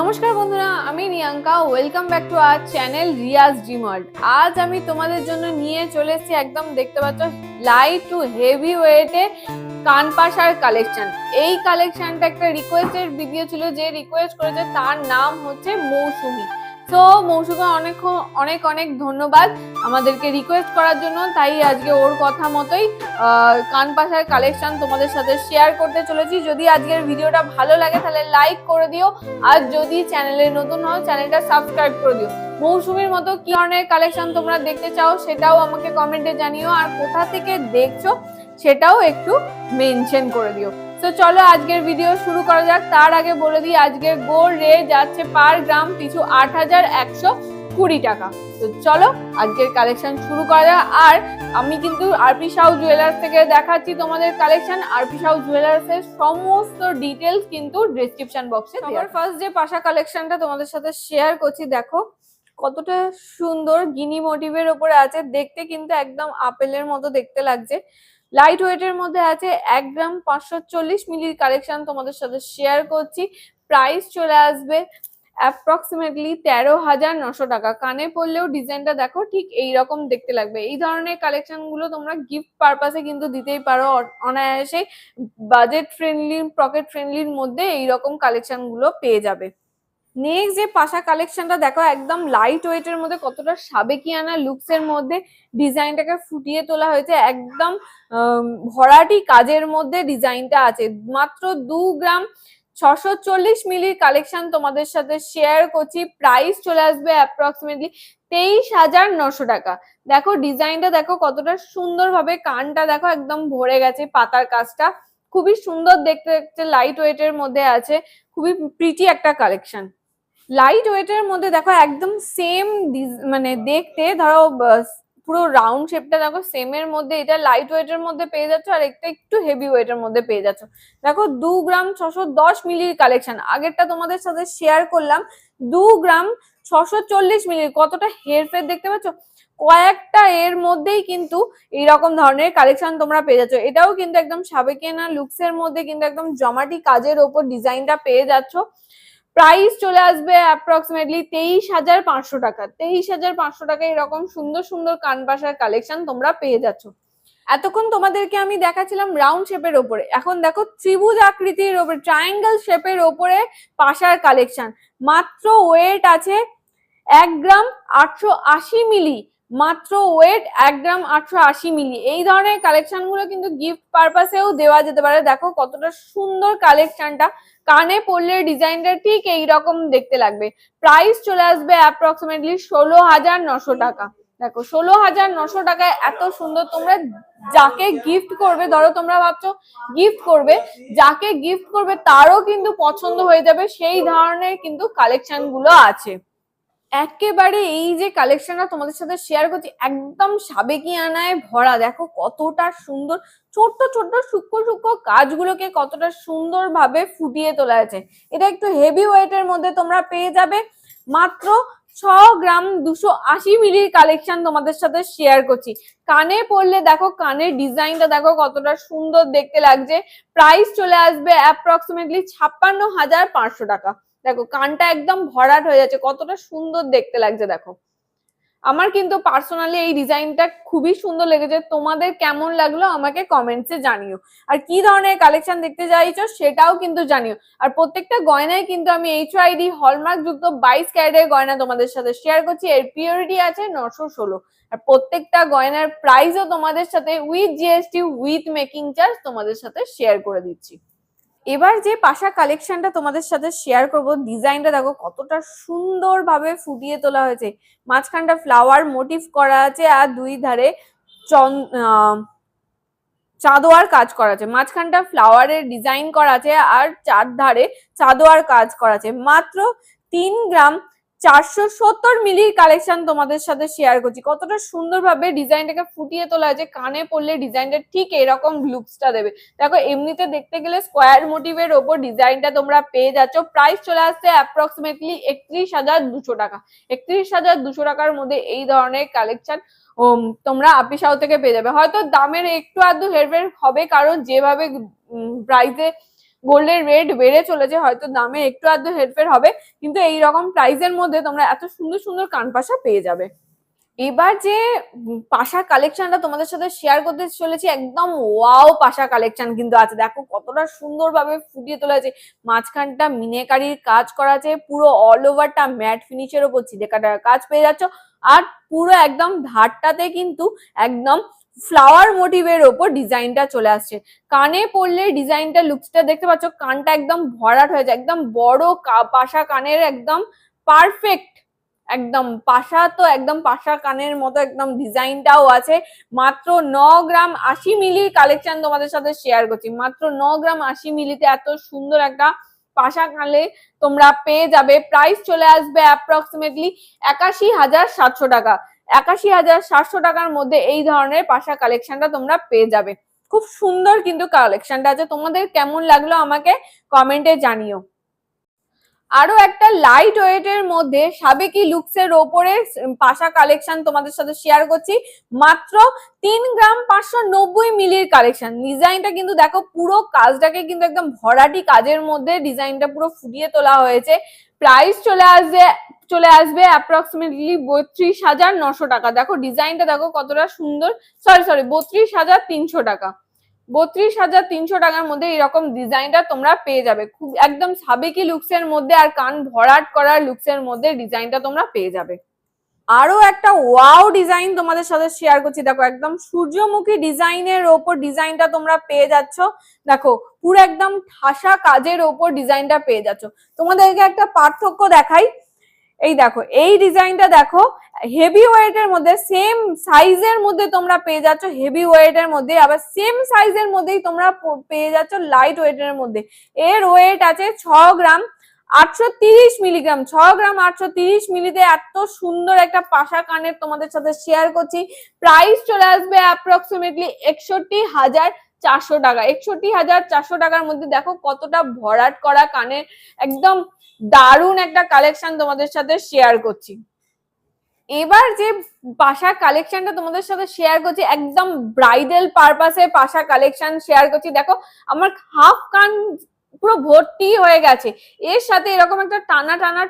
নমস্কার বন্ধুরা, আমি Riyanka welcome back to our channel Riyaz DMart আজ আমি তোমাদের জন্য নিয়ে চলে এসেছি একদম দেখতে পাচ্ছ লাইট টু হেভি ওয়েটে কানপাশার কালেকশন এই কালেকশনটা একটা রিকোয়েস্টের ভিডিও ছিল, যে রিকোয়েস্ট করেছে, তার নাম হচ্ছে মৌসুমি। তো মৌসুমি অনেক অনেক অনেক ধন্যবাদ আমাদেরকে রিকোয়েস্ট করার জন্য। তাই আজকে ওর কথা মতোই কানপাশার কালেকশন তোমাদের সাথে শেয়ার করতে চলেছি। যদি আজকের ভিডিওটা ভালো লাগে, তাহলে লাইক করে দিও। আর যদি চ্যানেলে নতুন হও চ্যানেলটা সাবস্ক্রাইব করে দিও। মৌসুমীর মতো কি ধরনের কালেকশন তোমরা দেখতে চাও, সেটাও আমাকে কমেন্টে জানিও। আর কোথা থেকে দেখছ, সেটাও একটু মেনশন করে দিও। তো চলো আজকের ভিডিও শুরু করা যাক। তার আগে বলে দিই, আজকের গোল্ড রেট যাচ্ছে পার গ্রাম পিছু আট হাজার একশো কুড়ি টাকা। তো চলো আজকের কালেকশন শুরু করা যাক। আর আমি কিন্তু আরপি সাউ জুয়েলার্স থেকে দেখাচ্ছি তোমাদের কালেকশন আরপি সাউ জুয়েলার্স এর সমস্ত ডিটেলস কিন্তু ডেসক্রিপশন বক্সে সবার ফার্স্ট যে পাশা কালেকশনটা তোমাদের সাথে শেয়ার করছি, দেখো কতটা সুন্দর গিনি মোটিভের ওপরে আছে। দেখতে কিন্তু একদম আপেলের মতো দেখতে লাগছে। লাইট ওয়েটের মধ্যে আছে এক গ্রাম পাঁচশো চল্লিশ মিলির কালেকশন তোমাদের সাথে শেয়ার করছি। প্রাইস চলে আসবে অ্যাপ্রক্সিমেটলি তেরো হাজার নশো টাকা। কানে পড়লেও ডিজাইনটা দেখো, ঠিক এই রকম দেখতে লাগবে। এই ধরনের কালেকশনগুলো তোমরা গিফট পারপাসে কিন্তু দিতেই পারো। অনায়াসে বাজেট ফ্রেন্ডলি পকেট ফ্রেন্ডলির মধ্যে এই রকম কালেকশনগুলো পেয়ে যাবে। নেক্সট যে পাশা কালেকশনটা দেখো, একদম লাইট ওয়েটের মধ্যে কতটা সাবেকিয়ানা লুকস এর মধ্যে ডিজাইনটাকে ফুটিয়ে তোলা হয়েছে। একদম ভরাটি কাজের মধ্যে ডিজাইনটা আছে। মাত্র দু গ্রাম ছশো চল্লিশ মিলির কালেকশন তোমাদের সাথে শেয়ার করছি। প্রাইস চলে আসবে অ্যাপ্রক্সিমেটলি তেইশ হাজার নশো টাকা। দেখো ডিজাইনটা দেখো কতটা সুন্দরভাবে কানটা দেখো একদম ভরে গেছে পাতার কাজটা। খুবই সুন্দর দেখতে দেখতে লাইট ওয়েটের মধ্যে আছে। খুবই প্রিটি একটা কালেকশন লাইট ওয়েটের মধ্যে দেখো একদম সেম মানে দেখতে, ধরো পুরো রাউন্ড শেপটা দেখো সেম এর মধ্যে, এটা লাইট ওয়েটের মধ্যে পেয়ে যাচ্ছ আর একটা একটু হেভি ওয়েটের মধ্যে পেয়ে যাচ্ছ। দেখো দু গ্রাম ছশো দশ মিলির কালেকশন আগেরটা তোমাদের সাথে শেয়ার করলাম, দু গ্রাম ছশো চল্লিশ মিলির কতটা হেরফের দেখতে পাচ্ছ? কয়েকটা এর মধ্যেই কিন্তু এইরকম ধরনের কালেকশন তোমরা পেয়ে যাচ্ছ। এটাও কিন্তু একদম সাবেকিয়ানা লুকস এর মধ্যে কিন্তু একদম জমাটি কাজের ওপর ডিজাইনটা পেয়ে যাচ্ছ। প্রাইস চলে আসবে অ্যাপ্রক্সিমেটলি তেইশ হাজার পাঁচশো টাকা। তেইশ হাজার পাঁচশো টাকা এরকম সুন্দর সুন্দর কানপাশার কালেকশন তোমরা পেয়ে যাচ্ছ। এতক্ষণ তোমাদেরকে আমি দেখাচ্ছিলাম রাউন্ড শেপের ওপরে। এখন দেখো ত্রিভুজ আকৃতির ওপরে ট্রায়াঙ্গেল শেপের ওপরে পাশার কালেকশন মাত্র ওয়েট আছে এক গ্রাম আটশো আশি মিলি মাত্র ওয়েট এক গ্রাম আটশো আশি মিলি। এই ধরনের কালেকশনগুলো কিন্তু গিফট পারপাসেও দেওয়া যেতে পারে। দেখো কতটা সুন্দর কালেকশনটা কানে পড়লে ডিজাইনটা ঠিক এই রকম দেখতে লাগবে। প্রাইস চলে আসবে অ্যাপ্রক্সিমেটলি ষোলো হাজার নশো টাকা। দেখো ষোলো হাজার নশো টাকায় এত সুন্দর তোমরা যাকে গিফট করবে, ধরো তোমরা ভাবছ গিফট করবে, যাকে গিফট করবে তারও কিন্তু পছন্দ হয়ে যাবে। সেই ধরনের কিন্তু কালেকশনগুলো আছে। একেবারে এই যে কালেকশনটা তোমাদের সাথে শেয়ার করছি, একদম সাবেকিয়ানায় ভরা। দেখো কতটা সুন্দর, ছোট্ট ছোট্ট, সূক্ষ্ম সূক্ষ্ম কাজগুলোকে কতটা সুন্দরভাবে ফুটিয়ে তোলা আছে এটা একটু হেভি ওয়েটের মধ্যে তোমরা পেয়ে যাবে। মাত্র ছ গ্রাম দুশো আশি মিলির কালেকশন তোমাদের সাথে শেয়ার করছি। কানে পড়লে দেখো, কানের ডিজাইনটা দেখো কতটা সুন্দর দেখতে লাগছে। প্রাইস চলে আসবে অ্যাপ্রক্সিমেটলি ছাপ্পান্ন হাজার পাঁচশো টাকা। দেখো, কানটা একদম ভরাট হয়ে যাচ্ছে, কতটা সুন্দর দেখতে লাগছে, দেখো। আমার কিন্তু পার্সোনালি এই ডিজাইনটা খুবই সুন্দর লেগেছে, তোমাদের কেমন লাগল আমাকে কমেন্টসে জানিও। আর কি ধরনের কালেকশন দেখতে চাইছো সেটাও কিন্তু জানিও। আর প্রত্যেকটা গয়নায় কিন্তু আমি এইচ আইডি হলমার্ক যুক্ত বাইশ ক্যারেটের গয়না তোমাদের সাথে শেয়ার করছি, এর পিওরিটি আছে নশো ষোলো। আর প্রত্যেকটা গয়নার প্রাইসও তোমাদের সাথে with GST with making charge তোমাদের সাথে শেয়ার করে দিচ্ছি। এবার যে পাশা কালেকশনটা তোমাদের সাথে শেয়ার করব ডিজাইনটা দেখো কতটা সুন্দরভাবে ফুটিয়ে তোলা হয়েছে। মাঝখানটা ফ্লাওয়ার মোটিভ করা আছে আর দুই ধারে চন চাঁদোয়ার কাজ করা আছে। মাঝখানটা ফ্লাওয়ারের ডিজাইন করা আছে আর চার ধারে চাঁদোয়ার কাজ করা আছে। মাত্র তিন গ্রাম চারশো সত্তর মিলির কালেকশন তোমাদের সাথে শেয়ার করছি। কতটা সুন্দরভাবে ডিজাইনটাকে ফুটিয়ে তোলা আছে কানে পড়লে ডিজাইনটা ঠিক এরকম লুকসটা দেবে। দেখো, এমনিতে দেখতে গেলে স্কোয়ার মোটিভের ওপর ডিজাইনটা তোমরা পেয়ে যাচ্ছ। প্রাইস চলে আসছে অ্যাপ্রক্সিমেটলি একত্রিশ হাজার দুশো টাকা। একত্রিশ হাজার দুশো টাকার মধ্যে এই ধরনের কালেকশন তোমরা আপিসাও থেকে পেয়ে যাবে। হয়তো দামের একটু আধটু হেরফের হবে, কারণ যেভাবে প্রাইসে গোল্ডের রেট বেড়ে চলেছে, হয়তো দামে একটু আধটু হেরফের হবে, কিন্তু এই রকম প্রাইসের মধ্যে তোমরা এত সুন্দর সুন্দর কানপাশা পেয়ে যাবে। এবার যে পাশা কালেকশনটা তোমাদের সাথে শেয়ার করতে চলেছি, একদম ওয়াও পাশা কালেকশন কিন্তু আছে। দেখো কতটা সুন্দরভাবে ফুটিয়ে তোলা আছে মাঝখানটা মিনেকারির কাজ করা আছে, পুরো অল ওভারটা ম্যাট ফিনিশের ওপর চিড়ে কাটার কাজ পেয়ে যাচ্ছ। আর পুরো একদম ধারটাতে কিন্তু একদম ফ্লাওয়ার মোটিভের ওপর ডিজাইনটা চলে আসছে। কানে পড়লে ডিজাইনটা লুকসটা দেখতে পাচ্ছ, কানটা একদম ভরাট হয়ে যায়, একদম বড় পাশা কানের একদম পারফেক্ট একদম পাশা তো একদম পাশা কানের মতো একদম ডিজাইনটাও আছে। মাত্র ন গ্রাম আশি মিলির কালেকশন তোমাদের সাথে শেয়ার করছি। মাত্র ন গ্রাম আশি মিলিতে এত সুন্দর একটা পাশা কালে তোমরা পেয়ে যাবে। প্রাইস চলে আসবে অ্যাপ্রক্সিমেটলি একাশি হাজার সাতশো টাকা। একাশি হাজার সাতশো টাকার মধ্যে এই ধরনের পাশা কালেকশনটা তোমরা পেয়ে যাবে। খুব সুন্দর কিন্তু কালেকশনটা আছে। তোমাদের কেমন লাগল আমাকে কমেন্টে জানিও। আরও একটা লাইট ওয়েটের মধ্যে সাবেকি লুকসের ওপরে পাশা কালেকশন তোমাদের সাথে শেয়ার করছি। মাত্র তিন গ্রাম পাঁচশো নব্বই মিলির কালেকশন ডিজাইনটা কিন্তু দেখো পুরো কাজটাকে কিন্তু একদম ভরাটি কাজের মধ্যে ডিজাইনটা পুরো ফুটিয়ে তোলা হয়েছে। প্রাইস চলে আসবে চলে আসবে অ্যাপ্রক্সিমেটলি বত্রিশ হাজার নশো টাকা। দেখো ডিজাইনটা দেখো কতটা সুন্দর। সরি সরি বত্রিশ হাজার তিনশো টাকা। বত্রিশ হাজার তিনশো টাকার মধ্যে এরকম ডিজাইনটা তোমরা পেয়ে যাবে। খুব একদম সাবেকি লুকসের মধ্যে আর কান ভরাট করা লুকসের মধ্যে ডিজাইনটা তোমরা পেয়ে যাবে। আরও একটা ওয়াও ডিজাইন তোমাদের সাথে শেয়ার করছি। দেখো, একদম সূর্যমুখী ডিজাইনের ওপর ডিজাইনটা তোমরা পেয়ে যাচ্ছ। দেখো, পুরো একদম ঠাসা কাজের ওপর ডিজাইনটা পেয়ে যাচ্ছ। তোমাদেরকে একটা পার্থক্য দেখাই। এই দেখো, এই ডিজাইনটা দেখো হেভি ওয়েটের মধ্যে সেম সাইজের মধ্যে তোমরা পেয়ে যাচ্ছ। হেভি ওয়েটের মধ্যে, আবার সেম সাইজের মধ্যেই তোমরা পেয়ে যাচ্ছ লাইট ওয়েটের মধ্যে। এর ওয়েট আছে ছ গ্রাম। আটশো তিরিশ মিলিগ্রাম ছ গ্রাম আটশো তিরিশ মিলিতে এত সুন্দর একটা পাশা কানের তোমাদের সাথে শেয়ার করছি। প্রাইস চলে আসবে অ্যাপ্রক্সিমেটলি একষট্টি হাজার চারশো টাকা। একষট্টি হাজার চারশো টাকার মধ্যে দেখো কতটা ভরাট করা কানের, একদম দারুণ একটা কালেকশন তোমাদের সাথে শেয়ার করছি। এবার যে পাশা কালেকশনটা তোমাদের সাথে শেয়ার করছি, একদম ব্রাইডাল পারপাসে পাশা কালেকশন শেয়ার করছি। দেখো, আমার হাফ কান পুরো ভর্তি হয়ে গেছে। এর সাথে এরকম একটা টানা টানা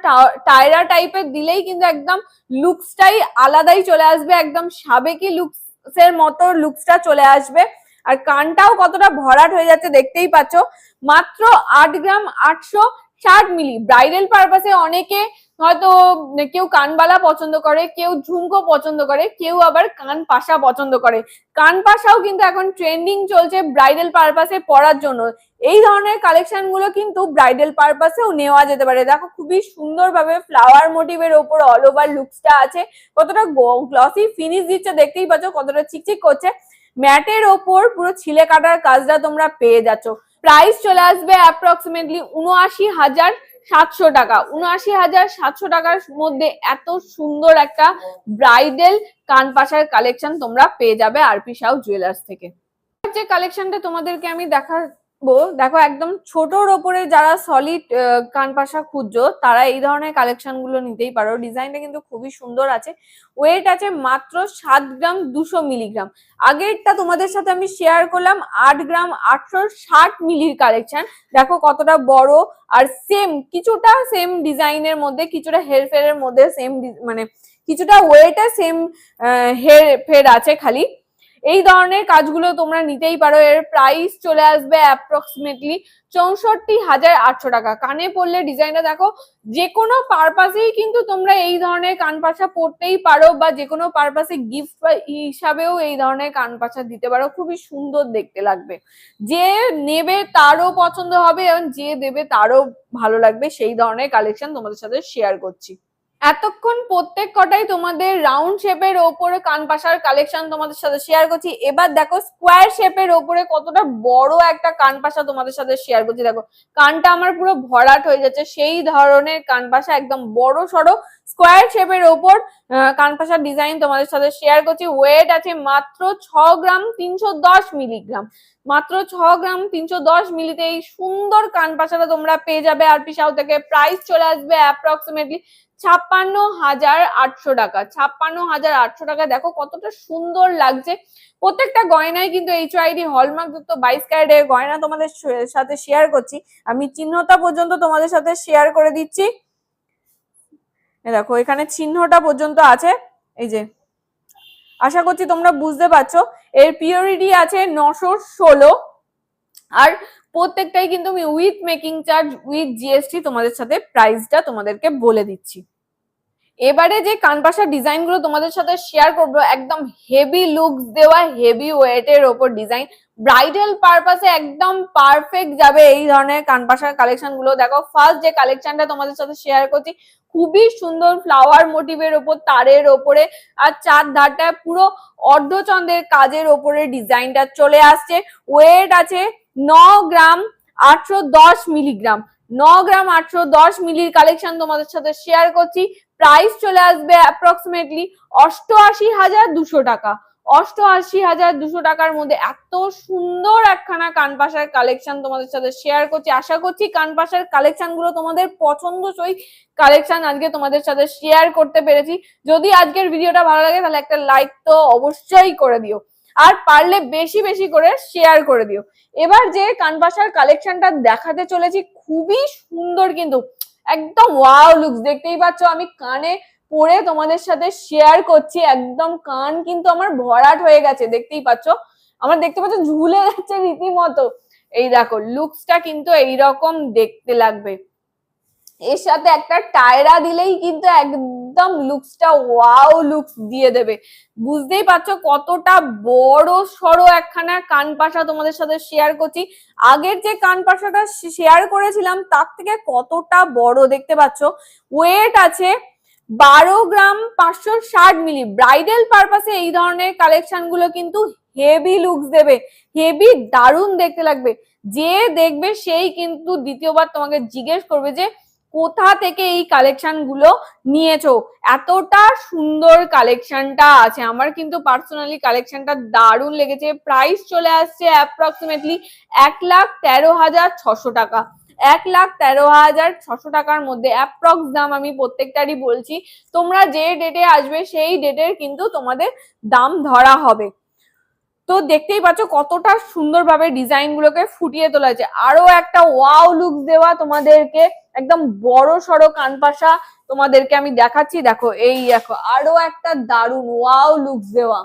টায়রা টাইপের দিলেই কিন্তু একদম লুকসটাই আলাদাই চলে আসবে, একদম সাবেকি লুকস এর মতো লুকসটা চলে আসবে। আর কানটাও কতটা ভরাট হয়ে যাচ্ছে দেখতেই পাচ্ছ। মাত্র আট গ্রাম আটশো ষাট মিলি। ব্রাইডাল পারপাসে অনেকে হয়তো কেউ কানবালা পছন্দ করে, কেউ ঝুমকো পছন্দ করে, কেউ আবার কান পাশা পছন্দ করে। কান পাশাও কিন্তু এখন ট্রেন্ডিং চলছে ব্রাইডাল পারপাসে পরার জন্য। এই ধরনের কালেকশনগুলো কিন্তু ব্রাইডাল পারপাসেও নেওয়া যেতে পারে। দেখো খুবই সুন্দরভাবে ফ্লাওয়ার মোটিভের ওপর অল ওভার লুকসটা আছে। কতটা গ্লসি ফিনিশ দিচ্ছে, দেখতেই পাচ্ছ কতটা চিকচিক করছে। ম্যাটের ওপর পুরো ছিলে কাটার কাজটা তোমরা পেয়ে যাচ্ছ। প্রাইস চলে আসবে অ্যাপ্রক্সিমেটলি উনআশি হাজার সাতশো টাকা। উনআশি হাজার সাতশো টাকার মধ্যে এত সুন্দর একটা ব্রাইডেল কানপাশার কালেকশন তোমরা পেয়ে যাবে আরপি সাউ জুয়েলার্স থেকে। যে কালেকশনটা তোমাদেরকে আমি দেখাবো দেখো একদম ছোটর ওপরে যারা সলিড কানপাশা খুঁজছো, তারা এই ধরনের কালেকশনগুলো নিতেই পারো। ডিজাইনটা কিন্তু খুবই সুন্দর আছে। ওয়েট আছে মাত্র সাত গ্রাম দুশো মিলিগ্রাম আগেরটা তোমাদের সাথে আমি শেয়ার করলাম, আট গ্রাম আটশো ষাট মিলির কালেকশন দেখো কতটা বড় আর সেম কিছুটা সেম ডিজাইনের মধ্যে, কিছুটা হের ফেরের মধ্যে সেম মানে কিছুটা ওয়েটে সেম হের ফের আছে খালি। এই ধরনের কাজগুলো তোমরা নিতেই পারো। এর প্রাইস চলে আসবে অ্যাপ্রক্সিমেটলি চৌষট্টি হাজার আটশো টাকা। কানে পড়লে ডিজাইনটা দেখো যে কোনো পারপাসেই কিন্তু তোমরা এই ধরনের কানপাশা পরতেই পারো বা যে কোনো পারপাসে গিফট হিসাবেও এই ধরনের কানপাশা দিতে পারো। খুবই সুন্দর দেখতে লাগবে। যে নেবে তারও পছন্দ হবে এবং যে দেবে তারও ভালো লাগবে। সেই ধরনের কালেকশন তোমাদের সাথে শেয়ার করছি। এতক্ষণ প্রত্যেক কটাই তোমাদের রাউন্ড শেপের ওপরে কানপাশার কালেকশন তোমাদের সাথে শেয়ার করছি। এবার দেখো স্কোয়ার শেপের ওপরে কতটা বড় একটা কানপাশা তোমাদের সাথে শেয়ার করছি। দেখো, কানটা আমার পুরো ভরাট হয়ে যাচ্ছে। সেই ধরনের কানপাশা একদম বড় সড়ো স্কোয়ার শেপের ওপর কানপাশার ডিজাইন তোমাদের সাথে শেয়ার করছি। ওয়েট আছে মাত্র ছ গ্রাম তিনশো দশ মিলিগ্রাম মাত্র ছ গ্রাম তিনশো দশ মিলিতে এই সুন্দর কানপাশাটা তোমরা পেয়ে যাবে। আরপি সাউ থেকে প্রাইস চলে আসবে অ্যাপ্রক্সিমেটলি ছাপ্পান্ন হাজার আটশো টাকা। ছাপ্পান্ন হাজার আটশো টাকা, দেখো কতটা সুন্দর লাগছে। প্রত্যেকটা গয়নায় কিন্তু এইচ আইডি হলমার্ক যুক্ত বাইশ ক্যারেটের গয়না তোমাদের সাথে শেয়ার করছি। আমি চিহ্নটা পর্যন্ত তোমাদের সাথে শেয়ার করে দিচ্ছি। দেখো, এখানে চিহ্নটা পর্যন্ত আছে। এই যে, আশা করছি তোমরা বুঝতে পারছ। এর পিওরিটি আছে নশো ষোলো। আর প্রত্যেকটাই কিন্তু আমি with making charge with GST তোমাদের সাথে প্রাইসটা তোমাদেরকে বলে দিচ্ছি। এবারে যে কানপাশা ডিজাইনগুলো তোমাদের সাথে শেয়ার করব, একদম হেভি লুকস দেওয়া হেভি ওয়েটের ওপর ডিজাইন ব্রাইডাল পারপাসে একদম পারফেক্ট যাবে এই ধরনের কানপাশার কালেকশনগুলো। দেখো ফার্স্ট যে কালেকশনটা তোমাদের সাথে শেয়ার করছি, খুবই সুন্দর ফ্লাওয়ার মোটিভের ওপর, তারের ওপরে আর চার ধারটা পুরো অর্ধচন্দ্রের কাজের ওপরে ডিজাইনটা চলে আসছে। ওয়েট আছে ন গ্রাম আটশো দশ মিলিগ্রাম। ন গ্রাম আটশো দশ মিলির কালেকশন তোমাদের সাথে শেয়ার করছি। প্রাইস চলে আসবে অ্যাপ্রক্সিমেটলি অষ্টআশি হাজার দুশো টাকা। অষ্টআশি হাজার দুশো টাকার মধ্যে এত সুন্দর একখানা কানপাশার কালেকশন তোমাদের সাথে শেয়ার করছি। আশা করছি কানপাশার কালেকশনগুলো তোমাদের পছন্দসই কালেকশন আজকে তোমাদের সাথে শেয়ার করতে পেরেছি। যদি আজকের ভিডিওটা ভালো লাগে তাহলে একটা লাইক তো অবশ্যই করে দিও। আর পারলে বেশি বেশি করে শেয়ার করে দিও। এবার যে কানপাশার কালেকশনটা দেখাতে চলেছি, খুবই সুন্দর কিন্তু, একদম ওয়াও লুকস দেখতেই পাচ্ছ, আমি কানে পরে তোমাদের সাথে শেয়ার করছি, একদম কান কিন্তু আমার ভরাট হয়ে গেছে, দেখতেই পাচ্ছ। আমার দেখতে পাচ্ছ, ঝুলে যাচ্ছে রীতিমতো। এই দেখো লুকসটা কিন্তু এইরকম দেখতে লাগবে। এর সাথে একটা টায়রা দিলেই কিন্তু একদম লুকসটা ওয়াও লুকস দিয়ে দেবে। বুঝতেই পারছ কতটা বড় সড়ো একখানা কান পাশা তোমাদের সাথে শেয়ার করছি। আগের যে কান পাশাটা শেয়ার করেছিলাম, তার থেকে কতটা বড় দেখতে পাচ্ছ? ওয়েট আছে বারো গ্রাম পাঁচশো ষাট মিলি। ব্রাইডাল পারপাসে এই ধরনের কালেকশনগুলো কিন্তু হেভি লুকস দেবে। হেভি দারুণ দেখতে লাগবে। যে দেখবে সেই কিন্তু দ্বিতীয়বার তোমাকে জিজ্ঞেস করবে যে কোথা থেকে এই কালেকশনগুলো নিয়েছো? এতটা সুন্দর কালেকশনটা আছে। আমার কিন্তু পার্সোনালি কালেকশনটা দারুণ লেগেছে। প্রাইস চলে আসছে অ্যাপ্রক্সিমেটলি এক লাখ তেরো হাজার ছশো টাকা। এক লাখ তেরো হাজার ছশো টাকার মধ্যে অ্যাপ্রক্স দাম আমি প্রত্যেকটারই বলছি। তোমরা যে ডেটে আসবে, সেই ডেটের কিন্তু তোমাদের দাম ধরা হবে। তো দেখতেই পাচ্ছ কতটা সুন্দরভাবে ডিজাইনগুলোকে ফুটিয়ে তোলা হয়েছে। আরও একটা ওয়াও লুক দেওয়া তোমাদেরকে একদম বড় সড়ো কানপাশা তোমাদেরকে আমি দেখাচ্ছি। দেখো, এই দেখো, আরও একটা দারুণ, ওয়াও লুক দেওয়া।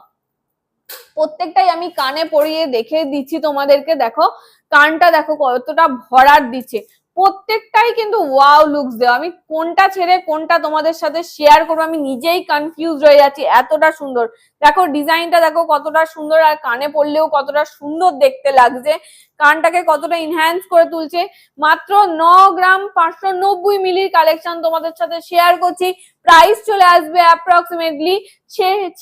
প্রত্যেকটাই আমি কানে পরিয়ে দেখে দিচ্ছি তোমাদেরকে, দেখো। কানটা দেখো কতটা ভরার দিচ্ছে। প্রত্যেকটাই কিন্তু ওয়াও লুকস দেওয়া। আমি কোনটা ছেড়ে কোনটা তোমাদের সাথে শেয়ার করব, আমি নিজেই কনফিউজ হয়ে যাচ্ছি, এতটা সুন্দর। দেখো ডিজাইনটা দেখো কতটা সুন্দর আর কানে পড়লেও কতটা সুন্দর দেখতে লাগছে। কানটাকে কতটা ইনহ্যান্স করে তুলছে। মাত্র ন গ্রাম পাঁচশো নব্বই মিলির কালেকশন তোমাদের সাথে শেয়ার করছি। প্রাইস চলে আসবে অ্যাপ্রক্সিমেটলি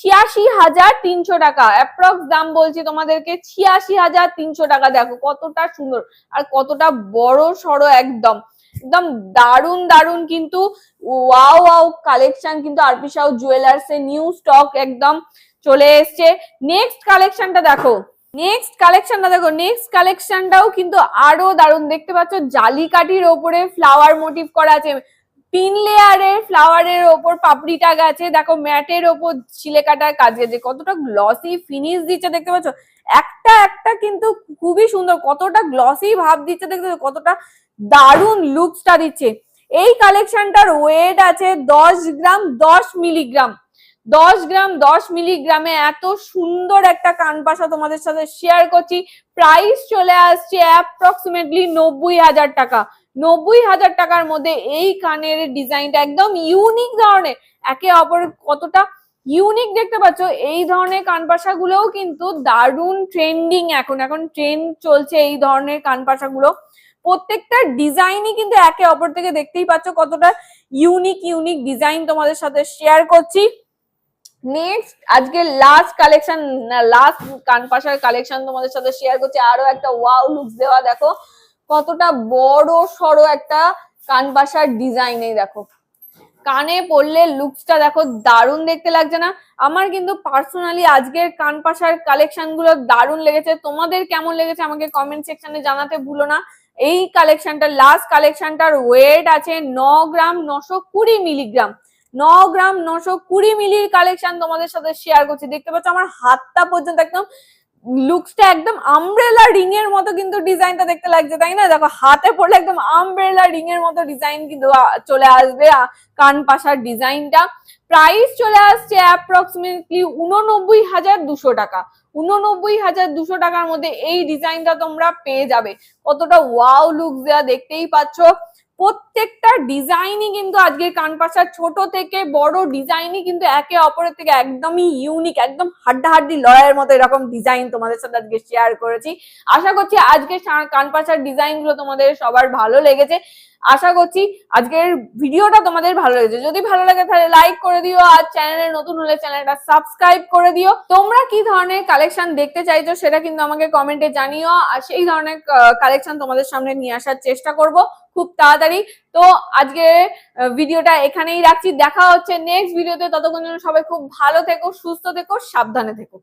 ছিয়াশি হাজার তিনশো টাকা। অ্যাপ্রক্স দাম বলছি তোমাদেরকে ছিয়াশি হাজার তিনশো টাকা। দেখো কতটা সুন্দর আর কতটা বড় সড়ো একদম। একদম দারুণ দারুণ কিন্তু ওয়াও ওয়াও কালেকশন কিন্তু আরপি সাউ জুয়েলার্স এর নিউ স্টক একদম চলে এসছে। নেক্সট কালেকশনটা দেখো। নেক্সট কালেকশনটা দেখো। নেক্সট কালেকশনটাও কিন্তু আরও দারুণ। দেখতে পাচ্ছ জালিকাঠির ওপরে ফ্লাওয়ার মোটিভ করা আছে। পিন লেয়ারের ফ্লাওয়ারের ওপর পাপড়ি টাগ আছে। দেখো ম্যাটের ওপর ছিলে কাটার কাজ আছে। কতটা গ্লসি ফিনিশ দিচ্ছে দেখতে পাচ্ছ। একটা একটা কিন্তু খুবই সুন্দর। কতটা গ্লসি ভাব দিচ্ছে দেখতে পাচ্ছ, কতটা দারুণ লুকসটা দিচ্ছে। এই কালেকশনটার ওয়েট আছে দশ গ্রাম দশ মিলিগ্রাম দশ গ্রাম, দশ মিলিগ্রামে এত সুন্দর একটা কানপাশা তোমাদের সাথে শেয়ার করছি। প্রাইস চলে আসছে অ্যাপ্রক্সিমেটলি নব্বই হাজার টাকা। নব্বই হাজার টাকার মধ্যে এই কানের ডিজাইনটা একদম ইউনিক ধরনের। একে অপর কতটা ইউনিক দেখতে পাচ্ছ? এই ধরনের কানপাশা গুলোও কিন্তু দারুণ ট্রেন্ডিং এখন এখন ট্রেন্ড চলছে এই ধরনের কানপাশা গুলো প্রত্যেকটা ডিজাইনই কিন্তু একে অপর থেকে দেখতেই পাচ্ছ কতটা ইউনিক ইউনিক ডিজাইন তোমাদের সাথে শেয়ার করছি। নেক্সট আজকে লাস্ট কালেকশন লাস্ট কানপাশার কালেকশন তোমাদের সাথে শেয়ার করছি। আরও একটা ওয়াও লুকস দেওয়া, দেখো। কতটা বড় সড়ো একটা কানপাশার ডিজাইন দেখো। কানে পড়লে লুকসটা দেখো, দারুণ দেখতে লাগছে না? আমার কিন্তু পার্সোনালি আজকের কানপাশার কালেকশনগুলো দারুণ লেগেছে। তোমাদের কেমন লেগেছে আমাকে কমেন্ট সেকশনে জানাতে ভুলো না। এই কালেকশনটা লাস্ট কালেকশনটার ওয়েট আছে ন গ্রাম নশো কুড়ি মিলিগ্রাম ন গ্রাম নশো কুড়ি মিলির কালেকশন তোমাদের সাথে শেয়ার করছি। দেখতে পাচ্ছ আমার হাতটা পর্যন্ত একদম লুকসটা একদম আমব্রেলা রিং এর মতো কিন্তু ডিজাইনটা দেখতে লাগছে, তাই না? দেখো, হাতে পড়লে একদম আমব্রেলা রিং এর মতো ডিজাইন কিন্তু চলে আসবে কান পাশার ডিজাইনটা প্রাইস চলে আসছে অ্যাপ্রক্সিমেটলি উননব্বই হাজার দুশো টাকা। উননব্বই হাজার দুশো টাকার মধ্যে এই ডিজাইনটা তোমরা পেয়ে যাবে। কতটা ওয়াও লুক দেওয়া দেখতেই পাচ্ছ। প্রত্যেকটা ডিজাইনই কিন্তু আজকে কানপাশার ছোট থেকে বড় ডিজাইনই কিন্তু একে অপরের থেকে একদমই ইউনিক একদম হাড্ডাহাড্ডি লড়াইয়ের মতো এরকম ডিজাইন তোমাদের সাথে আজকে শেয়ার করেছি। আশা করছি আজকে কানপাশার ডিজাইনগুলো তোমাদের সবার ভালো লেগেছে। আশা করছি আজকের ভিডিওটা তোমাদের ভালো লেগেছে। যদি ভালো লাগে তাহলে লাইক করে দিও আর চ্যানেলে নতুন হলে চ্যানেলটা সাবস্ক্রাইব করে দিও। তোমরা কি ধরনের কালেকশন দেখতে চাইছো সেটা কিন্তু আমাকে কমেন্টে জানিও। আর সেই ধরনের কালেকশন তোমাদের সামনে নিয়ে আসার চেষ্টা করব খুব তাড়াতাড়ি। তো আজকে ভিডিওটা এখানেই রাখছি। দেখা হচ্ছে নেক্সট ভিডিওতে ততক্ষণ সবাই খুব ভালো থেকো, সুস্থ থেকো, সাবধানে থেকো।